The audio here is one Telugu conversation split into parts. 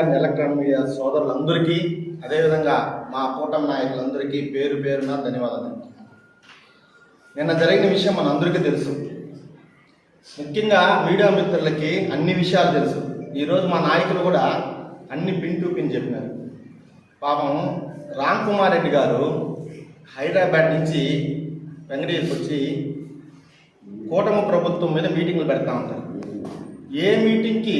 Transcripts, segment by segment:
అండ్ ఎలక్ట్రానిక్ మీడియా సోదరులందరికీ అదేవిధంగా మా కూటమి నాయకులందరికీ పేరు పేరున ధన్యవాదాలు. నిన్న జరిగిన విషయం మనందరికీ తెలుసు. ముఖ్యంగా మీడియా మిత్రులకి అన్ని విషయాలు తెలుసు. ఈరోజు మా నాయకులు కూడా అన్ని పిన్ టు పిన్ చెప్పినారు. పాపం రామ్ కుమార్ రెడ్డి గారు హైదరాబాద్ నుంచి వెంకటేశ్వరికి వచ్చి కూటమి ప్రభుత్వం మీద మీటింగ్లు పెడతా ఉంటారు. ఏ మీటింగ్కి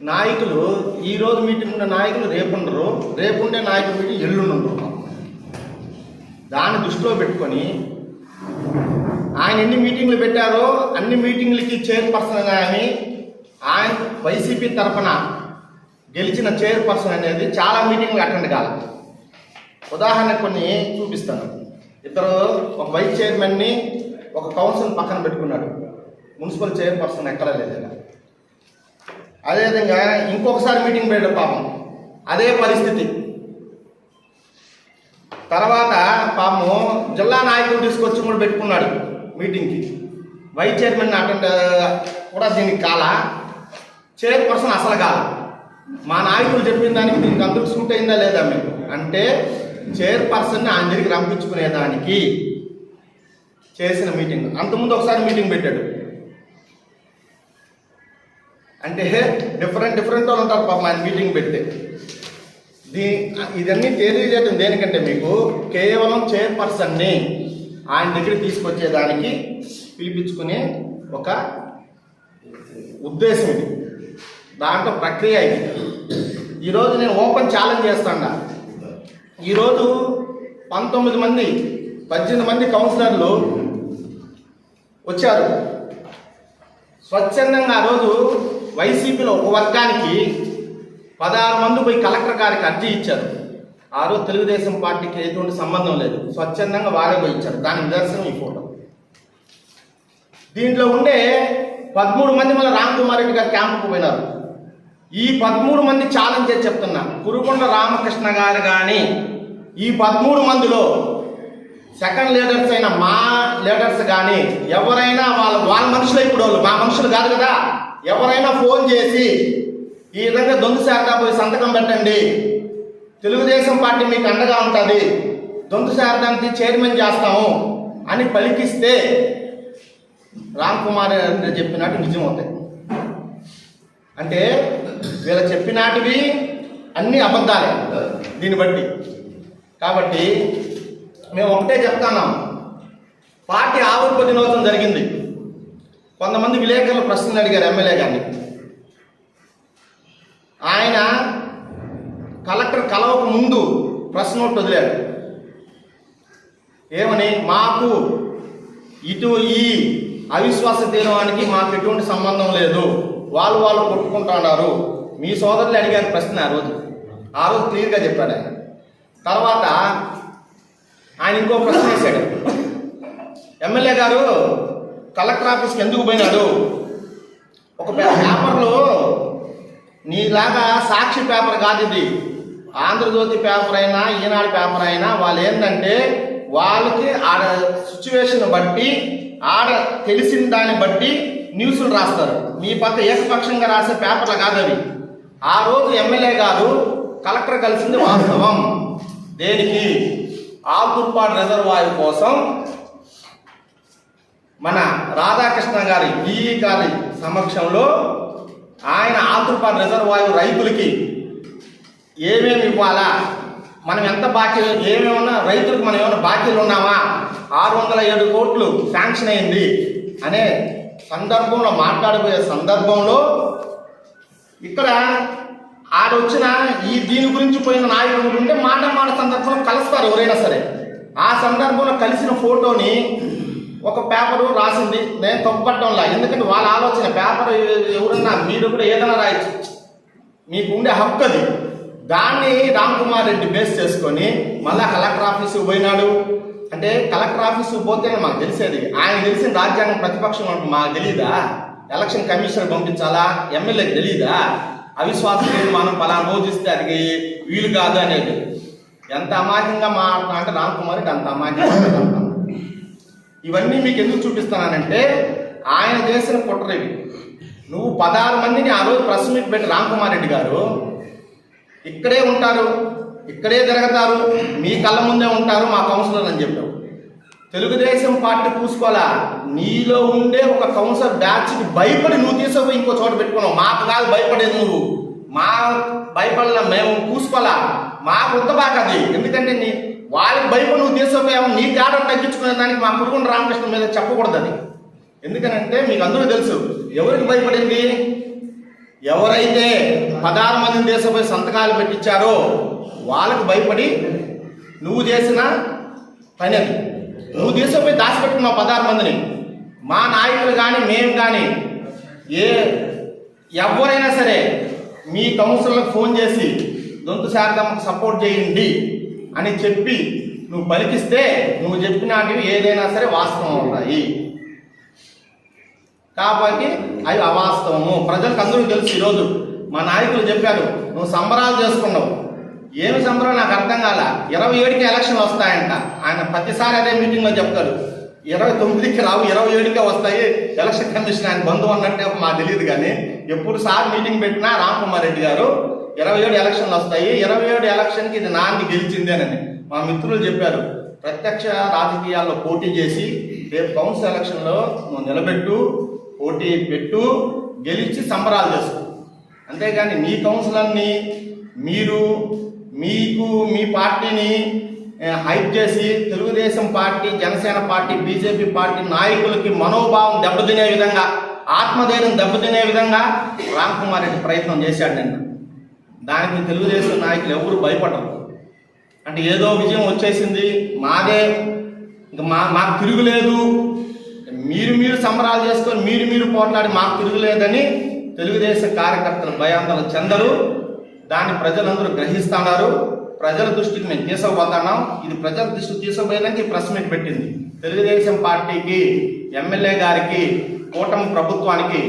నాయకులు ఈ రోజు మీటింగ్ ఉన్న నాయకులు రేపుండరు. రేపుండే నాయకుల మీటింగ్ ఎల్లుండరు దాన్ని దృష్టిలో పెట్టుకొని ఆయన ఎన్ని మీటింగ్లు పెట్టారో అన్ని మీటింగ్లకి చైర్పర్సన్ కానీ ఆయన వైసీపీ తరఫున గెలిచిన చైర్పర్సన్ అనేది చాలా మీటింగ్లు అటెండ్ కాల. ఉదాహరణ కొన్ని చూపిస్తాను. ఇద్దరు ఒక వైస్ చైర్మన్ని ఒక కౌన్సిల్ పక్కన పెట్టుకున్నాడు. మున్సిపల్ చైర్పర్సన్ ఎక్కడ లేదు ఇలా. అదేవిధంగా ఇంకొకసారి మీటింగ్ పెట్టాడు పాపం. అదే పరిస్థితి. తర్వాత పాపము జిల్లా నాయకులు తీసుకొచ్చి కూడా పెట్టుకున్నాడు మీటింగ్కి. వైస్ చైర్మన్ అటెండ్ కూడా దీనికి కాల. చైర్పర్సన్ అసలు కాల. మా నాయకులు చెప్పిన దానికి దీనికి అందరూ సూట్ అయిందా లేదా మేము అంటే చైర్పర్సన్ని ఆయన రంపించుకునేదానికి చేసిన మీటింగ్. అంతకుముందు ఒకసారి మీటింగ్ పెట్టాడు. అంటే డిఫరెంట్ డిఫరెంట్ వాళ్ళు ఉంటారు పాపం ఆయన మీటింగ్ పెడితే. దీ ఇదన్నీ తెలియజేయడం దేనికంటే మీకు కేవలం చైర్పర్సన్ని ఆయన దగ్గర తీసుకొచ్చేదానికి పిలిపించుకునే ఒక ఉద్దేశం ఇది. దాంట్లో ప్రక్రియ ఇది. ఈరోజు నేను ఓపెన్ ఛాలెంజ్ చేస్తాను ఈరోజు పంతొమ్మిది మంది పద్దెనిమిది మంది కౌన్సిలర్లు వచ్చారు. స్వచ్ఛందంగా ఆ రోజు వైసీపీలో ఒక వర్గానికి పదహారు మంది పోయి కలెక్టర్ గారికి అర్జీ ఇచ్చారు. ఆ రోజు తెలుగుదేశం పార్టీకి ఎటువంటి సంబంధం లేదు. స్వచ్ఛందంగా వారే పోయి ఇచ్చారు. దాని నిదర్శనం ఈ ఫోటో. దీంట్లో ఉండే పదమూడు మంది మన రామ్ కుమార్ రెడ్డి గారు క్యాంపుకు పోయినారు. ఈ పదమూడు మంది ఛాలెంజ్ చేసి చెప్తున్నా. కురుకొండ రామకృష్ణ గారు కానీ ఈ పదమూడు మందిలో సెకండ్ లీడర్స్ అయిన మా లీడర్స్ కానీ ఎవరైనా వాళ్ళ వాళ్ళ మనుషులు ఇప్పుడు వాళ్ళు. మా మనుషులు కాదు కదా. ఎవరైనా ఫోన్ చేసి ఈ విధంగా దొంగ శాఖ పోయి సంతకం పెట్టండి. తెలుగుదేశం పార్టీ మీకు అండగా ఉంటుంది. దొంగ శారదానికి చైర్మన్ చేస్తాము అని పలికిస్తే రామ్ కుమార్ చెప్పినట్టు నిజం అవుతాయి అంటే వీళ్ళ చెప్పినాటివి అన్ని అబద్ధాలే దీన్ని బట్టి. కాబట్టి మేము ఒకటే చెప్తున్నాం. పార్టీ ఆవిర్భ దినోత్సవం జరిగింది. కొంతమంది విలేకరులు ప్రశ్నలు అడిగారు ఎమ్మెల్యే గారిని. ఆయన కలెక్టర్ కలవక ముందు ప్రశ్న ఒకటి వదిలాడు. ఏమని? మాకు ఇటు ఈ అవిశ్వాస తీర్మానానికి మాకు ఎటువంటి సంబంధం లేదు. వాళ్ళు వాళ్ళు కొట్టుకుంటున్నారు. మీ సోదరులు అడిగారు ప్రశ్న ఆ రోజు. ఆ రోజు క్లియర్గా చెప్పాడు ఆయన. తర్వాత ఆయన ఇంకో ప్రశ్న వేశాడు. ఎమ్మెల్యే గారు కలెక్టర్ ఆఫీస్కి ఎందుకు పోయినాడు? ఒక పేపర్లో నీలాగా సాక్షి పేపర్ కాదు ఇది. ఆంధ్రజ్యోతి పేపర్ అయినా ఈనాడు పేపర్ అయినా వాళ్ళు ఏంటంటే వాళ్ళకి ఆడ సిచ్యువేషన్ బట్టి ఆడ తెలిసిన దాన్ని బట్టి న్యూస్లు రాస్తారు. మీ పక్క ఏకపక్షంగా రాసే పేపర్లు కాదు అవి. ఆ రోజు ఎమ్మెల్యే గారు కలెక్టర్ కలిసింది వాస్తవం. దేనికి? ఆకుర్పాడు రిజర్వాయర్ కోసం మన రాధాకృష్ణ గారి ఈ గారి సమక్షంలో ఆయన ఆతుర్పాడు రిజర్వాయు రైతులకి ఏమేమి ఇవ్వాలా? మనం ఎంత బాకీ ఏమేమన్నా రైతులకు మనం ఏమైనా బాకీలు ఉన్నామా? ఆరు వందల ఏడు కోట్లు శాంక్షన్ అయింది అనే సందర్భంలో మాట్లాడబోయే సందర్భంలో ఇక్కడ ఆడొచ్చిన ఈ దీని గురించి పోయిన నాయకులు ఉంటే మాట మాట సందర్భంలో కలుస్తారు ఎవరైనా సరే. ఆ సందర్భంలో కలిసిన ఫోటోని ఒక పేపరు రాసింది నేను తప్పుపట్టడంలా ఎందుకంటే వాళ్ళ ఆలోచన పేపర్ ఎవరన్నా మీరు కూడా ఏదైనా రాయొచ్చు. మీకు ఉండే హక్కు అది. దాన్ని రామ్ కుమార్ రెడ్డి బేస్ చేసుకొని మళ్ళీ కలెక్టర్ ఆఫీస్కి పోయినాడు. అంటే కలెక్టర్ ఆఫీస్కి పోతేనే మాకు తెలిసేది. ఆయన తెలిసిన రాజ్యాంగం ప్రతిపక్షం అంటే మాకు తెలియదా ఎలక్షన్ కమిషనర్ పంపించాలా? ఎమ్మెల్యేకి తెలియదా అవిశ్వాస తీర్మానం పలానా రోజు ఇస్తే అది వీలు కాదు అనేది. ఎంత అమాయకంగా మాట్లాడుతున్నా అంటే రామ్ కుమార్ రెడ్డి అంత అమాయకంగా ఇవన్నీ మీకు ఎందుకు చూపిస్తున్నానంటే ఆయన చేసిన కుట్రవి నువ్వు పదహారు మందిని ఆ రోజు ప్రెస్ మీట్ పెట్టి రామ్ రెడ్డి గారు ఇక్కడే ఉంటారు ఇక్కడే తిరగతారు మీ కళ్ళ ముందే ఉంటారు మా కౌన్సిలర్ అని చెప్పావు. తెలుగుదేశం పార్టీ పూసుకోవాలా? నీలో ఉండే ఒక కౌన్సిలర్ బ్యాచ్కి భయపడి నువ్వు తీసుకుపోయి ఇంకో చోట పెట్టుకున్నావు. మాకు కాదు భయపడేది నువ్వు. మా భయపడాల మేము పూసుకోవాలా? మాకు బాగా అది ఎందుకంటే నీ వాళ్ళకి భయపడి నువ్వు తీసుకుపోయావు నీ తేడా తగ్గించుకునే దానికి మా పురుగుండ రామకృష్ణ మీద చెప్పకూడదు అది ఎందుకనంటే మీకు అందరూ తెలుసు ఎవరికి భయపడింది ఎవరైతే పదహారు మందిని దేశపోయి సంతకాలు పెట్టించారో వాళ్ళకు భయపడి నువ్వు చేసిన పని అది. నువ్వు దేశపోయి దాచిపెట్టుకున్నావు పదహారు మందిని. మా నాయకులు కానీ మేము కానీ ఏ ఎవరైనా సరే మీ కౌన్సిలర్లకు ఫోన్ చేసి దొంతు శారదమ్మకు సపోర్ట్ చేయండి. అని చెప్పి నువ్వు పలికిస్తే నువ్వు చెప్పినటివి ఏదైనా సరే వాస్తవం అవుతాయి కాబట్టి అవి అవాస్తవము. ప్రజలకు అందరూ తెలుసు ఈరోజు. మా నాయకులు చెప్పారు నువ్వు సంబరాలు చేసుకున్నావు. ఏమి సంబరం నాకు అర్థం కాల. ఇరవై ఏడుకి ఎలక్షన్లు వస్తాయంట. ఆయన ప్రతిసారి అదే మీటింగ్లో చెప్తారు. ఇరవై తొమ్మిదికి రావు ఇరవై ఏడుకే వస్తాయి. ఎలక్షన్ కమిషన్ ఆయన బంధువు అన్నట్టే మాకు తెలియదు కానీ ఎప్పుడు సార్ మీటింగ్ పెట్టినా రామ్ కుమార్ రెడ్డి గారు ఇరవై ఏడు ఎలక్షన్లు వస్తాయి. ఇరవై ఏడు ఎలక్షన్కి ఇది నాంది గెలిచిందేనని మా మిత్రులు చెప్పారు. ప్రత్యక్ష రాజకీయాల్లో పోటీ చేసి రేపు కౌన్సిల్ ఎలక్షన్లో నువ్వు నిలబెట్టు పోటీ పెట్టు గెలిచి సంబరాలు చేసుకో. అంతేగాని మీ కౌన్సిలర్ని మీరు మీకు మీ పార్టీని హైప్ చేసి Telugu Desam party Janasena party BJP party నాయకులకి మనోభావం దెబ్బతినే విధంగా ఆత్మధైర్యం దెబ్బతినే విధంగా రామ్ కుమార్ రెడ్డి ప్రయత్నం చేశాడు నిన్న. దానికి తెలుగుదేశం నాయకులు ఎవరు భయపడరు. అంటే ఏదో విజయం వచ్చేసింది మాదే ఇంకా మా మాకు తిరుగులేదు. మీరు మీరు సంబరాలు చేసుకొని మీరు మీరు పోట్లాడి మాకు తిరుగులేదని తెలుగుదేశం కార్యకర్తలు భయాందోళన చెందరు. దాన్ని ప్రజలందరూ గ్రహిస్తున్నారు. ప్రజల దృష్టికి మేము తీసుకుపోతున్నాం. ఇది ప్రజల దృష్టికి తీసుకుపోయేదానికి ప్రెస్ మీట్ పెట్టింది. తెలుగుదేశం పార్టీకి ఎమ్మెల్యే గారికి కూటమి ప్రభుత్వానికి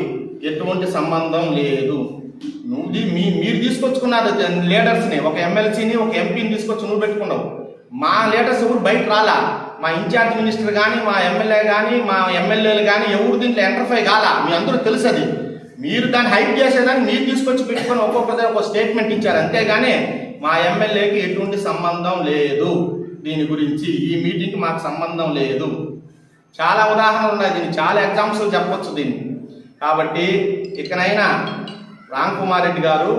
ఎటువంటి సంబంధం లేదు. నువ్వు మీ మీరు తీసుకొచ్చుకున్నారు లీడర్స్ని ఒక ఎమ్మెల్సీని ఒక ఎంపీని తీసుకొచ్చి నువ్వు పెట్టుకున్నావు. మా లీడర్స్ ఎవరు బయట రాలా? మా ఇన్ఛార్జ్ మినిస్టర్ కానీ మా ఎమ్మెల్యే కానీ మా ఎమ్మెల్యేలు కానీ ఎవరు దీంట్లో ఎంటర్ఫై కాలా? మీ అందరూ తెలుసు అది మీరు దాన్ని హైప్ చేసేదాన్ని మీరు తీసుకొచ్చి పెట్టుకొని ఒక్కొక్కదే ఒక స్టేట్మెంట్ ఇచ్చారు. అంతేగాని మా ఎమ్మెల్యేకి ఎటువంటి సంబంధం లేదు. దీని గురించి ఈ మీటింగ్కి మాకు సంబంధం లేదు. చాలా ఉదాహరణలు ఉన్నాయి దీన్ని చాలా ఎగ్జాంపుల్స్ చెప్పొచ్చు దీన్ని. కాబట్టి ఇకనైనా రామ్ కుమార్ రెడ్డి గారు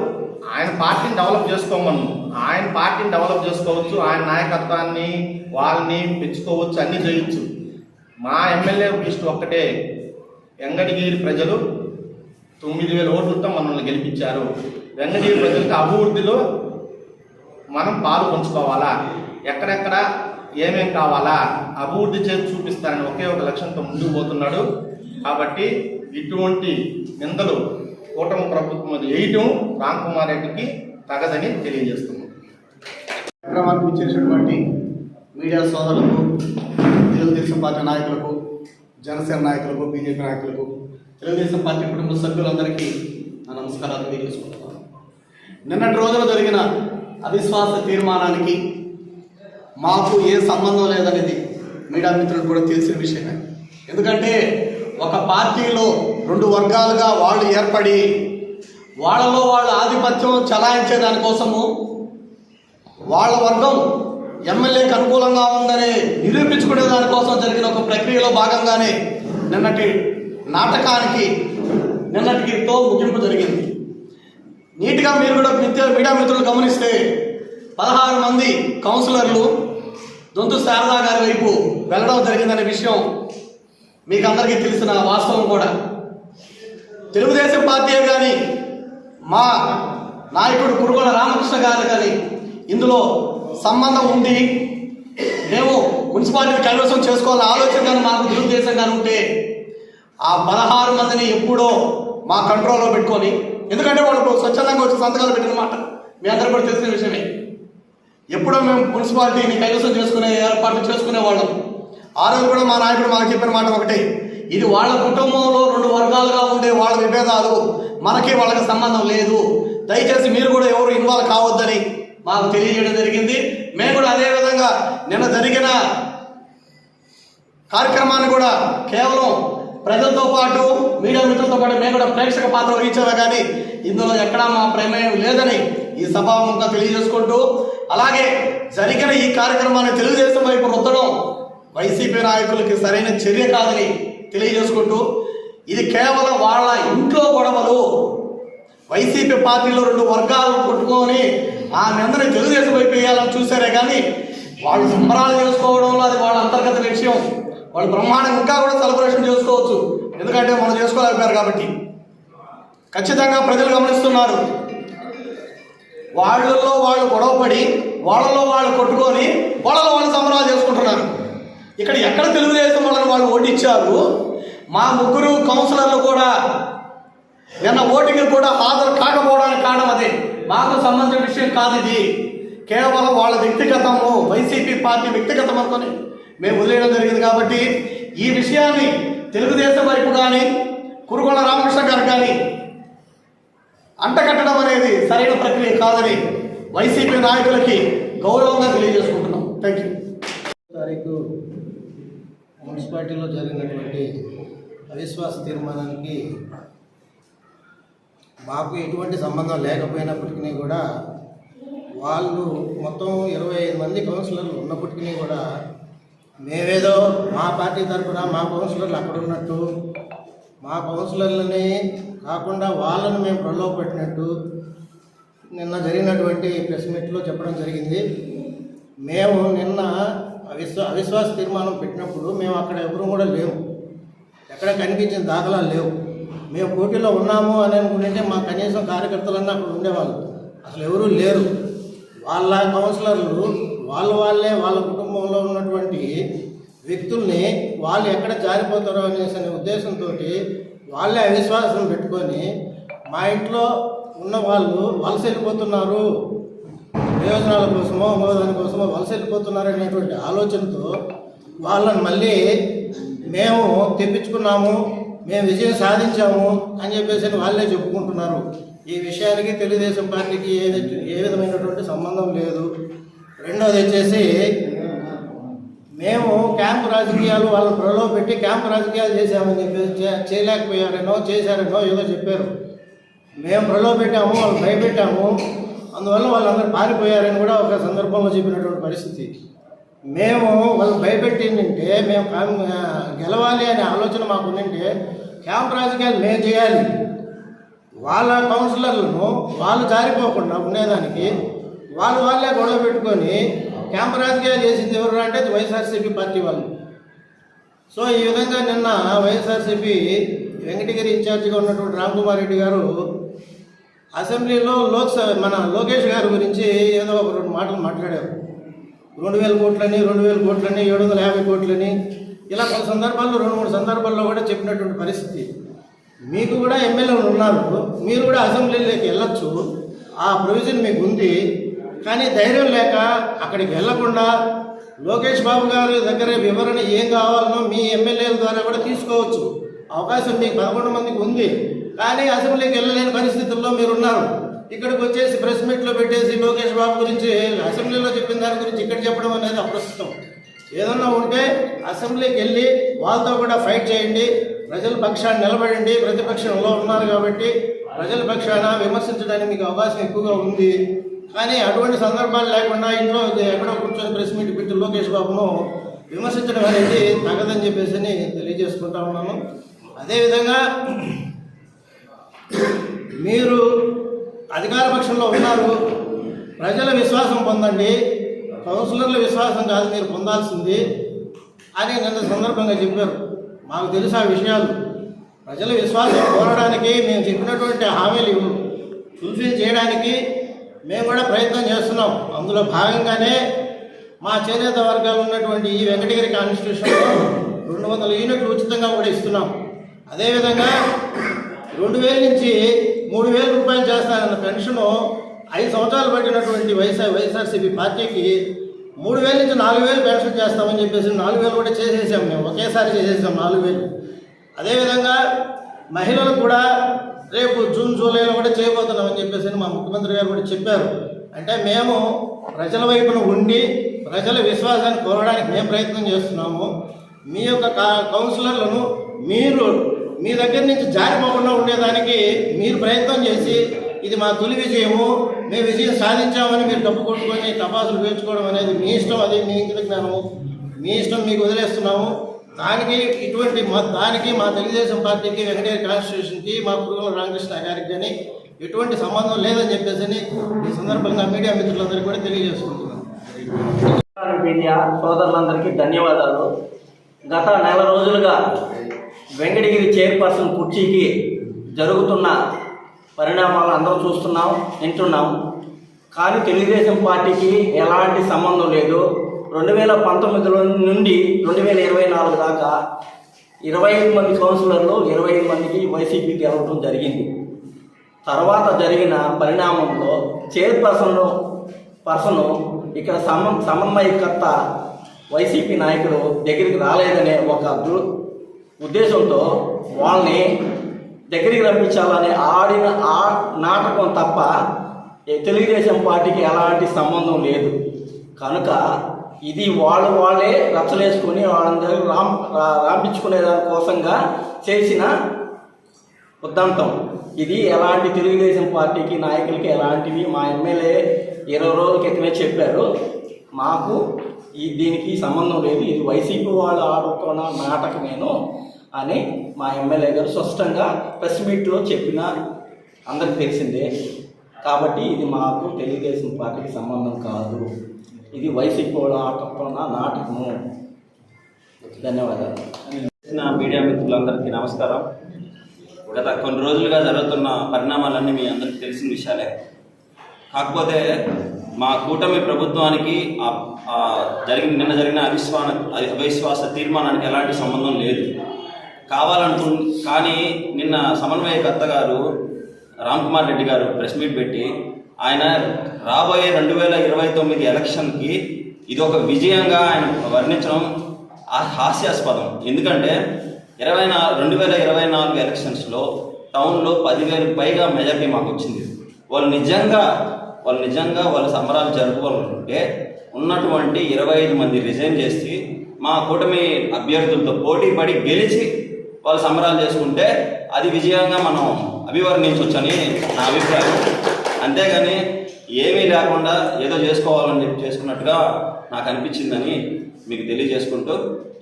ఆయన పార్టీని డెవలప్ చేసుకోమను. ఆయన పార్టీని డెవలప్ చేసుకోవచ్చు ఆయన నాయకత్వాన్ని వాళ్ళని పెంచుకోవచ్చు అన్నీ చేయొచ్చు. మా ఎమ్మెల్యే లిస్ట్ ఒక్కటే. వెంగటగిరి ప్రజలు తొమ్మిది వేల ఓట్లతో మనల్ని గెలిపించారు. వెంగటగిరి ప్రజలకు అభివృద్ధిలో మనం పాలు పంచుకోవాలా? ఎక్కడెక్కడ ఏమేం కావాలా? అభివృద్ధి చేసి చూపిస్తారని ఒకే ఒక లక్ష్యంతో ముందుకు పోతున్నాడు. కాబట్టి ఇటువంటి నిందలు కూటమి ప్రభుత్వం అది వేయటం రామ్ కుమార్ రెడ్డికి తగదని తెలియజేస్తున్నాం. కార్యక్రమానికి ఇచ్చేసినటువంటి మీడియా సోదరులకు తెలుగుదేశం పార్టీ నాయకులకు జనసేన నాయకులకు బీజేపీ నాయకులకు తెలుగుదేశం పార్టీ కుటుంబ సభ్యులందరికీ నా నమస్కారాలు తెలియజేసుకుంటున్నాను. నిన్నటి రోజున జరిగిన అవిశ్వాస తీర్మానానికి మాకు ఏ సంబంధం లేదనేది మీడియా మిత్రులు కూడా తెలిసిన విషయమే. ఎందుకంటే ఒక పార్టీలో రెండు వర్గాలుగా వాళ్ళు ఏర్పడి వాళ్ళలో వాళ్ళ ఆధిపత్యం చలాయించే దానికోసము వాళ్ళ వర్గం ఎమ్మెల్యేకి అనుకూలంగా ఉందని నిరూపించుకునే దానికోసం జరిగిన ఒక ప్రక్రియలో భాగంగానే నిన్నటి నాటకానికి నిన్నటితో ముగింపు జరిగింది. నీట్గా మీరు కూడా మిత్ర మీడియా మిత్రులు గమనిస్తే పదహారు మంది కౌన్సిలర్లు దొంతు శారదా గారి వైపు వెళ్ళడం జరిగిందనే విషయం మీకు అందరికీ తెలిసిన వాస్తవం కూడా. తెలుగుదేశం పార్టీ కానీ మా నాయకుడు కురుగొల రామకృష్ణ గారు కానీ ఇందులో సంబంధం ఉంది మేము మున్సిపాలిటీ కైవసం చేసుకోవాలని ఆలోచన కానీ మాకు తెలుగుదేశం కానీ ఉంటే ఆ పదహారు మందిని ఎప్పుడో మా కంట్రోల్లో పెట్టుకొని ఎందుకంటే వాళ్ళు స్వచ్ఛందంగా వచ్చి సంతకాలు పెట్టినమాట మీ అందరూ కూడా తెలిసిన విషయమే. ఎప్పుడో మేము మున్సిపాలిటీని కైవసం చేసుకునే ఏర్పాట్లు చేసుకునే వాళ్ళం. ఆ రోజు కూడా మా నాయకుడు మాకు చెప్పిన మాట ఒకటే. ఇది వాళ్ళ కుటుంబంలో రెండు వర్గాలుగా ఉండే వాళ్ళ విభేదాలు మనకి వాళ్ళకి సంబంధం లేదు. దయచేసి మీరు కూడా ఎవరు ఇన్వాల్వ్ కావద్దని మాకు తెలియజేయడం జరిగింది. మేము కూడా అదే విధంగా నిన్న జరిగిన కార్యక్రమాన్ని కూడా కేవలం ప్రజలతో పాటు మీడియా మిత్రులతో పాటు మేము కూడా ప్రేక్షక పాత్ర వహించామే కానీ ఇందులో ఎక్కడా మా ప్రమేయం లేదని ఈ సభాముఖంగా తెలియజేసుకుంటూ అలాగే జరిగిన ఈ కార్యక్రమాన్ని తెలుగుదేశం వైపు రుద్దడం వైసీపీ నాయకులకి సరైన చర్య కాదని తెలియజేసుకుంటూ ఇది కేవలం వాళ్ళ ఇంట్లో గొడవలు. వైసీపీ పార్టీలో రెండు వర్గాలు కొట్టుకొని ఆ అందరినీ తెలుగుదేశం వైపు వేయాలని చూసారే కానీ వాళ్ళు సంబరాలు చేసుకోవడంలో అది వాళ్ళ అంతర్గత విషయం వాళ్ళు బ్రహ్మాండం ఇంకా కూడా సెలబ్రేషన్ చేసుకోవచ్చు. ఎందుకంటే మనం చేసుకోలేకపోయారు కాబట్టి. ఖచ్చితంగా ప్రజలు గమనిస్తున్నారు. వాళ్ళల్లో వాళ్ళు గొడవపడి వాళ్ళలో వాళ్ళు కొట్టుకొని వాళ్ళలో వాళ్ళు సంబరాలు చేసుకుంటున్నారు. ఇక్కడ ఎక్కడ తెలుగుదేశం వాళ్ళని వాళ్ళు ఓటిచ్చారు? మా ముగ్గురు కౌన్సిలర్లు కూడా నిన్న ఓటింగ్ కూడా హాజరు కాకపోవడానికి కారణం అదే. మాకు సంబంధించిన విషయం కాదు ఇది. కేవలం వాళ్ళ వ్యక్తిగతము వైసీపీ పార్టీ వ్యక్తిగతం అనుకొని మేము వదిలేయడం జరిగింది కాబట్టి ఈ విషయాన్ని తెలుగుదేశం వైపు కానీ కురుగొండ రామకృష్ణ గారు కానీ అంటకట్టడం అనేది సరైన ప్రక్రియ కాదని వైసీపీ నాయకులకి గౌరవంగా తెలియజేసుకుంటున్నాం. థ్యాంక్ యూ మున్సిపాలిటీలో జరిగినటువంటి అవిశ్వాస తీర్మానానికి మాకు ఎటువంటి సంబంధం లేకపోయినప్పటికీ కూడా వాళ్ళు మొత్తం ఇరవై ఐదు మంది కౌన్సిలర్లు ఉన్నప్పటికీ కూడా మేమేదో మా పార్టీ తరఫున మా కౌన్సిలర్లు అక్కడ ఉన్నట్టు మా కౌన్సిలర్లని కాకుండా వాళ్ళని మేము ప్రలోభ పెట్టినట్టు నిన్న జరిగినటువంటి ప్రెస్ మీట్లో చెప్పడం జరిగింది. మేము నిన్న అవిశ్వా అవిశ్వాస తీర్మానం పెట్టినప్పుడు మేము అక్కడ ఎవరు కూడా లేవు. ఎక్కడ కనిపించిన దాఖలాలు లేవు. మేము పోటీలో ఉన్నాము అని అనుకుంటే మా కనీసం కార్యకర్తలన్నా అక్కడ ఉండేవాళ్ళు. అసలు ఎవరూ లేరు. వాళ్ళ కౌన్సిలర్లు వాళ్ళ వాళ్ళే వాళ్ళ కుటుంబంలో ఉన్నటువంటి వ్యక్తుల్ని వాళ్ళు ఎక్కడ జారిపోతారో అనేసి అనే ఉద్దేశంతో వాళ్ళే అవిశ్వాసం పెట్టుకొని మా ఇంట్లో ఉన్న వాళ్ళు వలస వెళ్ళిపోతున్నారు. ప్రయోజనాల కోసమో హోదాని కోసమో వలస వెళ్ళిపోతున్నారనేటువంటి ఆలోచనతో వాళ్ళని మళ్ళీ మేము తెప్పించుకున్నాము మేము విజయం సాధించాము అని చెప్పేసి వాళ్ళే చెప్పుకుంటున్నారు. ఈ విషయానికి తెలుగుదేశం పార్టీకి ఏ ఏ విధమైనటువంటి సంబంధం లేదు. రెండోది వచ్చేసి మేము క్యాంప్ రాజకీయాలు వాళ్ళని ప్రలోభ పెట్టి క్యాంప్ రాజకీయాలు చేశామని చెప్పేసి చే- చేశారేనో ఏదో చెప్పారు. మేము ప్రలోభ పెట్టాము వాళ్ళు భయపెట్టాము. అందువల్ల వాళ్ళందరూ పారిపోయారని కూడా ఒక సందర్భంలో చెప్పినటువంటి పరిస్థితి. మేము వాళ్ళు భయపెట్టిందంటే మేము గెలవాలి అనే ఆలోచన మాకు ఉందంటే క్యాంప్ రాజకీయాలు మేము చేయాలి. వాళ్ళ కౌన్సిలర్లను వాళ్ళు జారిపోకుండా ఉండేదానికి వాళ్ళు వాళ్ళే గొడవ పెట్టుకొని క్యాంప్ రాజకీయాలు చేసింది ఎవరు అంటే వైఎస్ఆర్సీపీ పార్టీ వాళ్ళు. సో ఈ విధంగా నిన్న వైఎస్ఆర్సీపీ వెంకటగిరి ఇన్ఛార్జిగా ఉన్నటువంటి రామ్ కుమార్ రెడ్డి గారు అసెంబ్లీలో లోక్సభ మన లోకేష్ గారి గురించి ఏదో ఒక రెండు మాటలు మాట్లాడారు. రెండు వేల కోట్లని రెండు వేల కోట్లని ఏడు వందల యాభై కోట్లని ఇలా కొన్ని సందర్భాల్లో రెండు మూడు సందర్భాల్లో కూడా చెప్పినటువంటి పరిస్థితి. మీకు కూడా ఎమ్మెల్యేలు ఉన్నారు. మీరు కూడా అసెంబ్లీలోకి వెళ్ళొచ్చు. ఆ ప్రొవిజన్ మీకు ఉంది. కానీ ధైర్యం లేక అక్కడికి వెళ్ళకుండా లోకేష్ బాబు గారి దగ్గర వివరణ ఏం కావాలనో మీ ఎమ్మెల్యేల ద్వారా కూడా తీసుకోవచ్చు. అవకాశం మీకు పదకొండు మందికి ఉంది. కానీ అసెంబ్లీకి వెళ్ళలేని పరిస్థితుల్లో మీరున్నారు. ఇక్కడికి వచ్చేసి ప్రెస్ మీట్లో పెట్టేసి లోకేష్ బాబు గురించి అసెంబ్లీలో చెప్పిన దాని గురించి ఇక్కడ చెప్పడం అనేది అప్రస్తుతం. ఏదన్నా ఉంటే అసెంబ్లీకి వెళ్ళి వాళ్ళతో కూడా ఫైట్ చేయండి ప్రజల పక్షాన్ని నిలబడండి ప్రతిపక్షంలో ఉన్నారు కాబట్టి ప్రజల పక్షాన విమర్శించడానికి మీకు అవకాశం ఎక్కువగా ఉంది. కానీ అటువంటి సందర్భాలు లేకుండా ఇంట్లో ఎక్కడో కూర్చొని ప్రెస్ మీట్ పెట్టి లోకేష్ బాబును విమర్శించడం అనేది తగదని చెప్పేసి అని తెలియజేసుకుంటా ఉన్నాను. అదేవిధంగా మీరు అధికార పక్షంలో ఉన్నారు. ప్రజల విశ్వాసం పొందండి. కౌన్సిలర్ల విశ్వాసం కాదు మీరు పొందాల్సింది అని నిన్న సందర్భంగా చెప్పారు. మాకు తెలుసు ఆ విషయాలు. ప్రజల విశ్వాసం కోరడానికి మేము చెప్పినటువంటి హామీలు ఫుల్ఫిల్ చేయడానికి మేము కూడా ప్రయత్నం చేస్తున్నాం. అందులో భాగంగానే మా చేనేత వర్గాలు ఉన్నటువంటి ఈ వెంకటగిరి కాన్స్టిట్యూషన్లో రెండు వందల యూనిట్లు ఉచితంగా కూడా ఇస్తున్నాం. అదేవిధంగా రెండు వేల నుంచి మూడు వేల రూపాయలు చేస్తానన్న పెన్షను ఐదు సంవత్సరాలు పట్టినటువంటి వైఎస్ఆర్ వైఎస్ఆర్సీపీ పార్టీకి మూడు వేల నుంచి నాలుగు వేలు పెన్షన్ చేస్తామని చెప్పేసి నాలుగు వేలు కూడా చేసేసాం మేము. ఒకేసారి చేసేసాం నాలుగు వేలు. అదేవిధంగా మహిళలు కూడా రేపు జూన్ జూలైలో కూడా చేయబోతున్నామని చెప్పేసి మా ముఖ్యమంత్రి గారు కూడా చెప్పారు. అంటే మేము ప్రజల వైపున ఉండి ప్రజల విశ్వాసాన్ని కోరడానికి మేము ప్రయత్నం చేస్తున్నాము. మీ యొక్క కా- కౌన్సిలర్లను మీరు మీ దగ్గర నుంచి జారిపోకుండా ఉండేదానికి మీరు ప్రయత్నం చేసి ఇది మా తొలి విజయము మేము విజయం సాధించామని మీరు డబ్బు కొట్టుకొని టపాసులు పేర్చుకోవడం అనేది మీ ఇష్టం అది మీ జ్ఞానము మీ ఇష్టం మీకు వదిలేస్తున్నాము. దానికి ఇటువంటి మా దానికి మా తెలుగుదేశం పార్టీకి వెంకటేశ్వర కాన్స్టిట్యూషన్కి మా పురుగుల రామకృష్ణ గారికి కానీ ఎటువంటి సంబంధం లేదని చెప్పేసి ఈ సందర్భంగా మీడియా మిత్రులందరికీ కూడా తెలియజేసుకుంటున్నాను. మీడియా సోదరులందరికీ ధన్యవాదాలు. గత నెల రోజులుగా వెంకటగిరి చైర్పర్సన్ కుర్చీకి జరుగుతున్న పరిణామాలు అందరూ చూస్తున్నాం వింటున్నాం. కానీ తెలుగుదేశం పార్టీకి ఎలాంటి సంబంధం లేదు. రెండు వేల పంతొమ్మిదిలో నుండి రెండు వేల ఇరవై నాలుగు దాకా ఇరవై ఐదు మంది కౌన్సిలర్లు ఇరవై ఐదు మందికి వైసీపీ గెలవడం జరిగింది. తర్వాత జరిగిన పరిణామంలో చైర్పర్సన్ పర్సన్ ఇక్కడ సమ సమన్వయకర్త వైసీపీ నాయకుడు దగ్గరికి రాలేదనే ఒక దృ ఉద్దేశంతో వాళ్ళని దగ్గరికి రప్పించాలనే ఆడిన ఆ నాటకం తప్ప తెలుగుదేశం పార్టీకి ఎలాంటి సంబంధం లేదు. కనుక ఇది వాళ్ళు వాళ్ళే రచ్చలేసుకొని వాళ్ళందరూ రామ్ రా- రాంపించుకునే దానికోసంగా చేసిన ఉద్దంతం. ఇది ఎలాంటి తెలుగుదేశం పార్టీకి నాయకులకి ఎలాంటివి మా ఎమ్మెల్యే ఇరవై రోజుల క్రితమే చెప్పారు. మాకు ఈ దీనికి సంబంధం లేదు. ఇది వైసీపీ వాళ్ళు ఆడుతున్న నాటకమేను అని మా ఎమ్మెల్యే గారు స్పష్టంగా ప్రెస్ మీట్లో చెప్పిన అందరికి తెలిసిందే. కాబట్టి ఇది మాకు తెలుగుదేశం పార్టీకి సంబంధం కాదు. ఇది వైసీపీ వాళ్ళు ఆడుతున్న నాటకము. ధన్యవాదాలు. నా మీడియా మిత్రులందరికీ నమస్కారం. గత కొన్ని రోజులుగా జరుగుతున్న పరిణామాలన్నీ మీ అందరికీ తెలిసిన విషయాలే. కాకపోతే మా కూటమి ప్రభుత్వానికి జరిగిన నిన్న జరిగిన అవిశ్వాస అవిశ్వాస తీర్మానానికి ఎలాంటి సంబంధం లేదు. కావాలనుకు కానీ నిన్న సమన్వయకర్త గారు రామ్ కుమార్ రెడ్డి గారు ప్రెస్ మీట్ పెట్టి ఆయన రాబోయే రెండు వేల ఇరవై తొమ్మిది ఎలక్షన్కి ఇది ఒక విజయంగా ఆయన వర్ణించడం హాస్యాస్పదం. ఎందుకంటే ఇరవై నాలుగు రెండు వేల ఇరవై నాలుగు ఎలక్షన్స్లో టౌన్లో పదివేలకు పైగా మెజార్టీ మాకు వచ్చింది వాళ్ళు నిజంగా వాళ్ళు నిజంగా వాళ్ళ సంబరాలు జరుపుకోవాలనుకుంటే ఉన్నటువంటి ఇరవై ఐదు మంది రిజైన్ చేసి మా కూటమి అభ్యర్థులతో పోటీ పడి గెలిచి వాళ్ళు సంబరాలు చేసుకుంటే అది విజయంగా మనం అభివర్ణించవచ్చని నా అభిప్రాయం. అంతేగాని ఏమీ లేకుండా ఏదో చేసుకోవాలని చెప్పి చేసుకున్నట్టుగా నాకు అనిపించిందని మీకు తెలియజేసుకుంటూ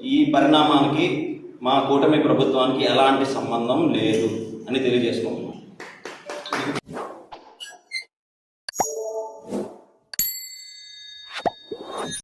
ఈ పరిణామానికి మా కూటమి ప్రభుత్వానికి ఎలాంటి సంబంధం లేదు అని తెలియజేసుకోవాలి